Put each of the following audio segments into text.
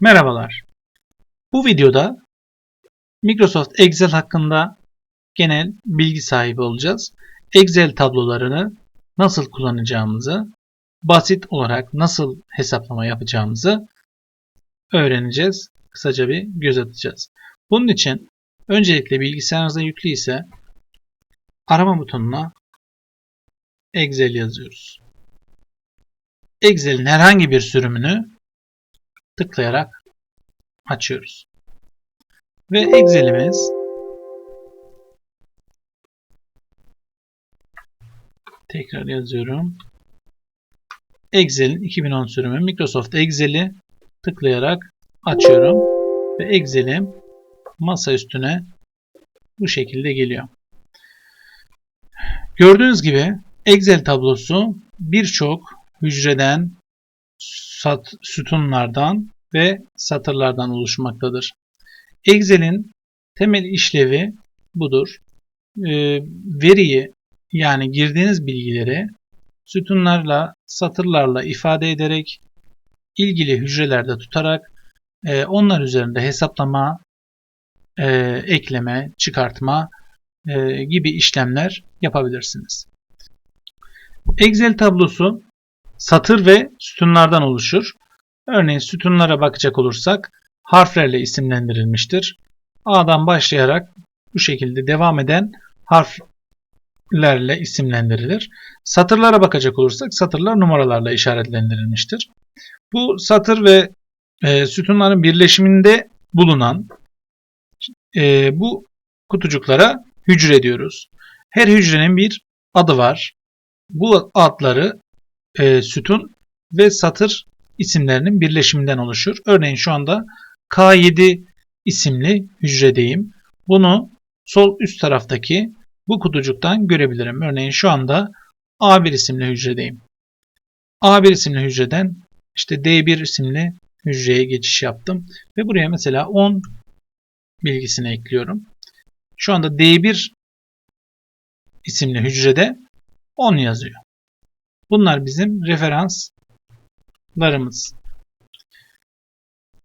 Merhabalar. Bu videoda Microsoft Excel hakkında genel bilgi sahibi olacağız. Excel tablolarını nasıl kullanacağımızı, basit olarak nasıl hesaplama yapacağımızı öğreneceğiz. Kısaca bir göz atacağız. Bunun için öncelikle bilgisayarınızda yüklü ise arama butonuna Excel yazıyoruz. Excel'in herhangi bir sürümünü tıklayarak açıyoruz. Ve Excel'imiz tekrar yazıyorum. Excel'in 2010 sürümü Microsoft Excel'i tıklayarak açıyorum ve Excel'im masa üstüne bu şekilde geliyor. Gördüğünüz gibi Excel tablosu birçok hücreden, sat, sütunlardan ve satırlardan oluşmaktadır. Excel'in temel işlevi budur. E, veriyi yani girdiğiniz bilgileri sütunlarla, satırlarla ifade ederek ilgili hücrelerde tutarak e, onlar üzerinde hesaplama, e, ekleme, çıkartma e, gibi işlemler yapabilirsiniz. Excel tablosu satır ve sütunlardan oluşur. Örneğin sütunlara bakacak olursak harflerle isimlendirilmiştir. A'dan başlayarak bu şekilde devam eden harflerle isimlendirilir. Satırlara bakacak olursak satırlar numaralarla işaretlendirilmiştir. Bu satır ve e, sütunların birleşiminde bulunan e, bu kutucuklara hücre diyoruz. Her hücrenin bir adı var. Bu adları e, sütun ve satır isimlerinin birleşiminden oluşur. Örneğin şu anda K7 isimli hücredeyim. Bunu sol üst taraftaki bu kutucuktan görebilirim. Örneğin şu anda A1 isimli hücredeyim. A1 isimli hücreden işte D1 isimli hücreye geçiş yaptım. Ve buraya mesela 10 bilgisini ekliyorum. Şu anda D1 isimli hücrede 10 yazıyor. Bunlar bizim referanslarımız.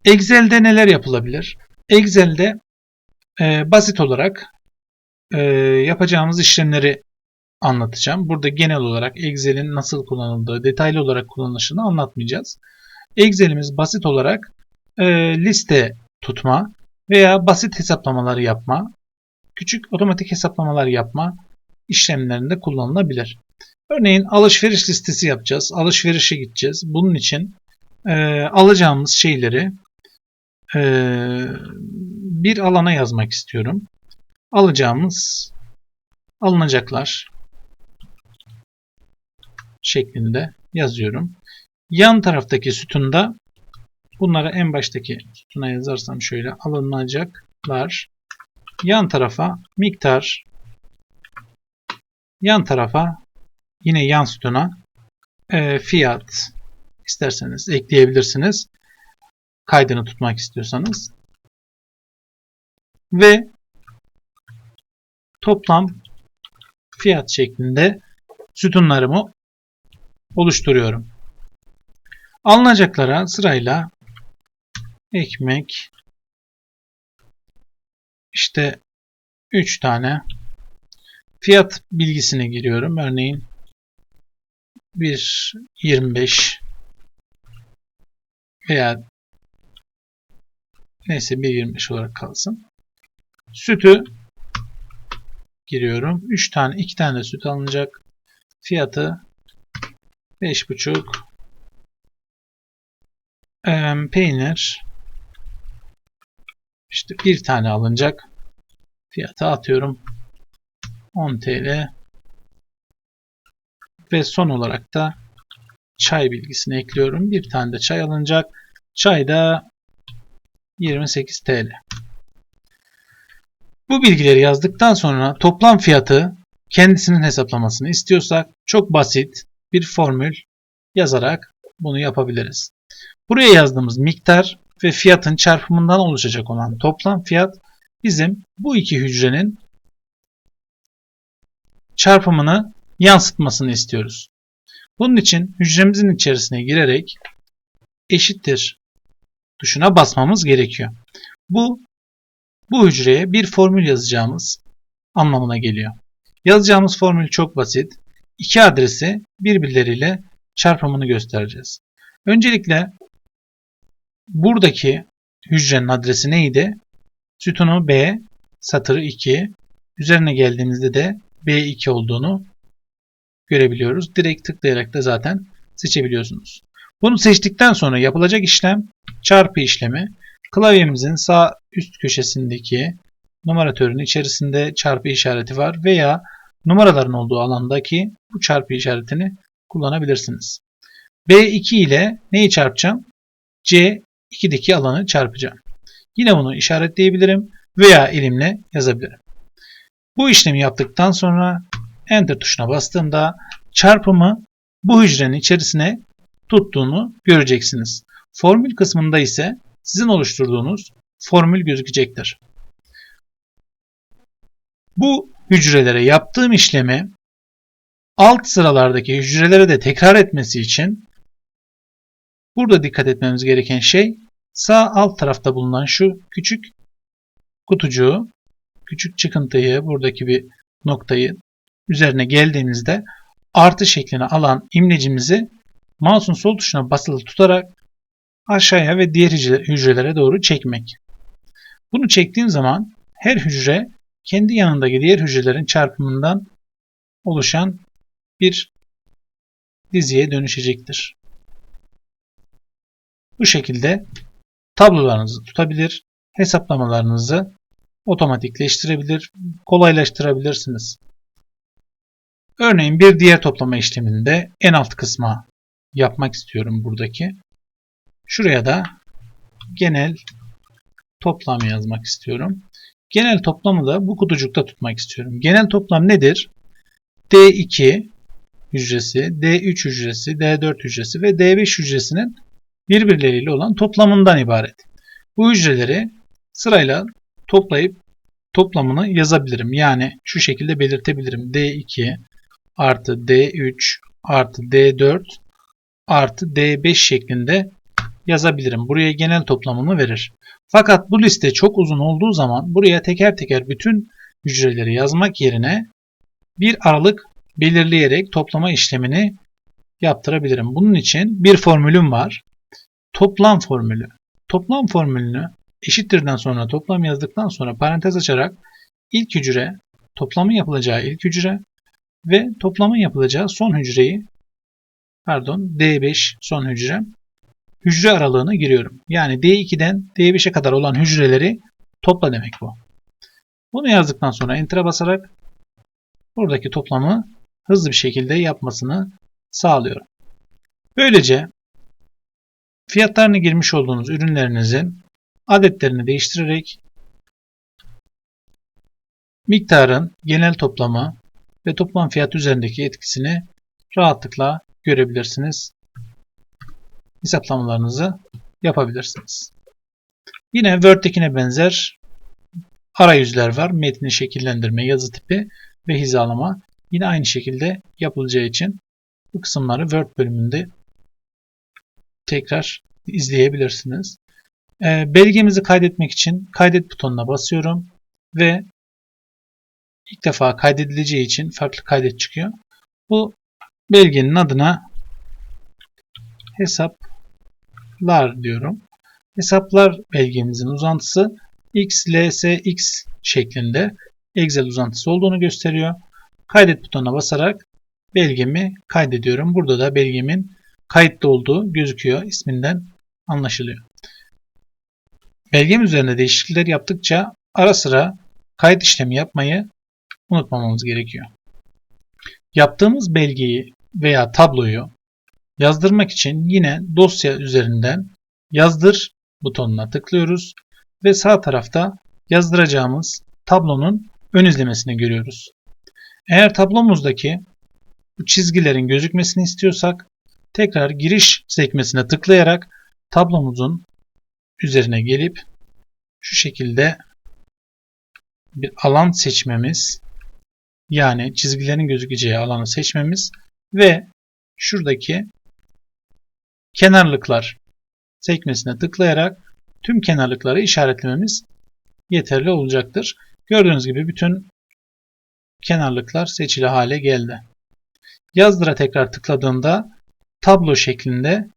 Excel'de neler yapılabilir? Excel'de e, basit olarak e, yapacağımız işlemleri anlatacağım. Burada genel olarak Excel'in nasıl kullanıldığı, detaylı olarak kullanılışını anlatmayacağız. Excel'imiz basit olarak e, liste tutma veya basit hesaplamaları yapma, küçük otomatik hesaplamalar yapma işlemlerinde kullanılabilir. Örneğin alışveriş listesi yapacağız. Alışverişe gideceğiz. Bunun için e, alacağımız şeyleri e, bir alana yazmak istiyorum. Alacağımız alınacaklar şeklinde yazıyorum. Yan taraftaki sütunda bunları en baştaki sütuna yazarsam şöyle alınacaklar. Yan tarafa miktar yan tarafa Yine yan sütuna e, fiyat isterseniz ekleyebilirsiniz. Kaydını tutmak istiyorsanız. Ve toplam fiyat şeklinde sütunlarımı oluşturuyorum. Alınacaklara sırayla ekmek işte 3 tane fiyat bilgisine giriyorum. Örneğin 1.25 veya neyse 1.25 olarak kalsın. Sütü giriyorum. 3 tane 2 tane de süt alınacak. Fiyatı 5.5 ee, peynir işte bir tane alınacak. Fiyatı atıyorum 10 TL ve son olarak da çay bilgisini ekliyorum. Bir tane de çay alınacak. Çay da 28 TL. Bu bilgileri yazdıktan sonra toplam fiyatı kendisinin hesaplamasını istiyorsak çok basit bir formül yazarak bunu yapabiliriz. Buraya yazdığımız miktar ve fiyatın çarpımından oluşacak olan toplam fiyat bizim bu iki hücrenin çarpımını yansıtmasını istiyoruz. Bunun için hücremizin içerisine girerek eşittir tuşuna basmamız gerekiyor. Bu bu hücreye bir formül yazacağımız anlamına geliyor. Yazacağımız formül çok basit. İki adresi birbirleriyle çarpımını göstereceğiz. Öncelikle buradaki hücrenin adresi neydi? Sütunu B, satırı 2. Üzerine geldiğimizde de B2 olduğunu görebiliyoruz. Direkt tıklayarak da zaten seçebiliyorsunuz. Bunu seçtikten sonra yapılacak işlem çarpı işlemi. Klavyemizin sağ üst köşesindeki numaratörün içerisinde çarpı işareti var veya numaraların olduğu alandaki bu çarpı işaretini kullanabilirsiniz. B2 ile neyi çarpacağım? C2'deki alanı çarpacağım. Yine bunu işaretleyebilirim veya elimle yazabilirim. Bu işlemi yaptıktan sonra Enter tuşuna bastığımda çarpımı bu hücrenin içerisine tuttuğunu göreceksiniz. Formül kısmında ise sizin oluşturduğunuz formül gözükecektir. Bu hücrelere yaptığım işlemi alt sıralardaki hücrelere de tekrar etmesi için burada dikkat etmemiz gereken şey sağ alt tarafta bulunan şu küçük kutucuğu, küçük çıkıntıyı, buradaki bir noktayı üzerine geldiğimizde artı şeklini alan imlecimizi mouse'un sol tuşuna basılı tutarak aşağıya ve diğer hücrelere doğru çekmek. Bunu çektiğim zaman her hücre kendi yanındaki diğer hücrelerin çarpımından oluşan bir diziye dönüşecektir. Bu şekilde tablolarınızı tutabilir, hesaplamalarınızı otomatikleştirebilir, kolaylaştırabilirsiniz. Örneğin bir diğer toplama işleminde en alt kısma yapmak istiyorum buradaki. Şuraya da genel toplam yazmak istiyorum. Genel toplamı da bu kutucukta tutmak istiyorum. Genel toplam nedir? D2 hücresi, D3 hücresi, D4 hücresi ve D5 hücresinin birbirleriyle olan toplamından ibaret. Bu hücreleri sırayla toplayıp toplamını yazabilirim. Yani şu şekilde belirtebilirim. D2 artı D3 artı D4 artı D5 şeklinde yazabilirim. Buraya genel toplamını verir. Fakat bu liste çok uzun olduğu zaman buraya teker teker bütün hücreleri yazmak yerine bir aralık belirleyerek toplama işlemini yaptırabilirim. Bunun için bir formülüm var. Toplam formülü. Toplam formülünü eşittirden sonra toplam yazdıktan sonra parantez açarak ilk hücre, toplamın yapılacağı ilk hücre ve toplamın yapılacağı son hücreyi pardon D5 son hücrem hücre aralığına giriyorum. Yani D2'den D5'e kadar olan hücreleri topla demek bu. Bunu yazdıktan sonra Enter'a basarak buradaki toplamı hızlı bir şekilde yapmasını sağlıyorum. Böylece fiyatlarını girmiş olduğunuz ürünlerinizin adetlerini değiştirerek miktarın genel toplamı ve toplam fiyat üzerindeki etkisini rahatlıkla görebilirsiniz. Hesaplamalarınızı yapabilirsiniz. Yine Word'dekine benzer arayüzler var. Metni şekillendirme, yazı tipi ve hizalama. Yine aynı şekilde yapılacağı için bu kısımları Word bölümünde tekrar izleyebilirsiniz. E, belgemizi kaydetmek için kaydet butonuna basıyorum ve ilk defa kaydedileceği için farklı kaydet çıkıyor. Bu belgenin adına hesaplar diyorum. Hesaplar belgemizin uzantısı XLSX şeklinde Excel uzantısı olduğunu gösteriyor. Kaydet butonuna basarak belgemi kaydediyorum. Burada da belgemin kayıtlı olduğu gözüküyor. isminden anlaşılıyor. Belgem üzerinde değişiklikler yaptıkça ara sıra kayıt işlemi yapmayı unutmamamız gerekiyor. Yaptığımız belgeyi veya tabloyu yazdırmak için yine dosya üzerinden yazdır butonuna tıklıyoruz ve sağ tarafta yazdıracağımız tablonun ön izlemesini görüyoruz. Eğer tablomuzdaki bu çizgilerin gözükmesini istiyorsak tekrar giriş sekmesine tıklayarak tablomuzun üzerine gelip şu şekilde bir alan seçmemiz yani çizgilerin gözükeceği alanı seçmemiz ve şuradaki kenarlıklar sekmesine tıklayarak tüm kenarlıkları işaretlememiz yeterli olacaktır. Gördüğünüz gibi bütün kenarlıklar seçili hale geldi. Yazdıra tekrar tıkladığımda tablo şeklinde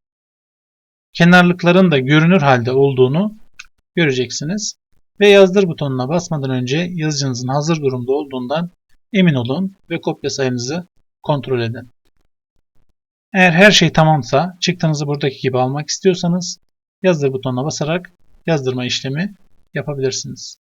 kenarlıkların da görünür halde olduğunu göreceksiniz. Ve yazdır butonuna basmadan önce yazıcınızın hazır durumda olduğundan emin olun ve kopya sayınızı kontrol edin. Eğer her şey tamamsa çıktınızı buradaki gibi almak istiyorsanız yazdır butonuna basarak yazdırma işlemi yapabilirsiniz.